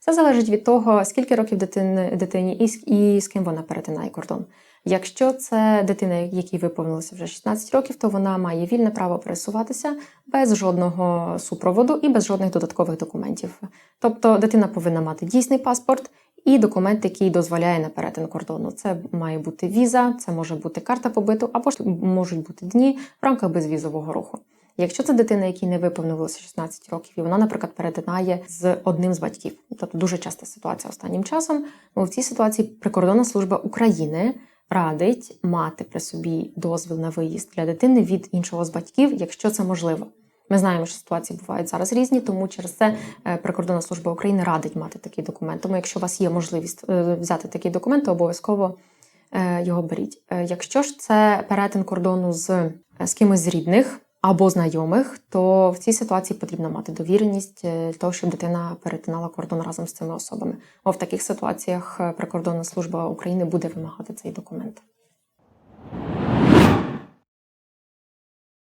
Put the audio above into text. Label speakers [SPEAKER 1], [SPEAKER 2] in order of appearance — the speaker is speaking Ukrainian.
[SPEAKER 1] Це залежить від того, скільки років дитини, дитині і, і з ким вона перетинає кордон. Якщо це дитина, якій виповнилося вже 16 років, то вона має вільне право пересуватися без жодного супроводу і без жодних додаткових документів. Тобто дитина повинна мати дійсний паспорт і документ, який дозволяє на перетин кордону. Це має бути віза, це може бути карта побиту, або ж можуть бути дні в рамках безвізового руху. Якщо це дитина, якій не виповнилося 16 років, і вона, наприклад, перетинає з одним з батьків, тобто дуже часта ситуація останнім часом. бо в цій ситуації прикордонна служба України радить мати при собі дозвіл на виїзд для дитини від іншого з батьків, якщо це можливо. Ми знаємо, що ситуації бувають зараз різні, тому через це е, прикордонна служба України радить мати такий документ. Тому, якщо у вас є можливість е, взяти такий документ, то обов'язково е, його беріть. Якщо ж це перетин кордону з, з кимось з рідних або знайомих, то в цій ситуації потрібно мати довіреність е, того, щоб дитина перетинала кордон разом з цими особами. Бо в таких ситуаціях е, прикордонна служба України буде вимагати цей документ.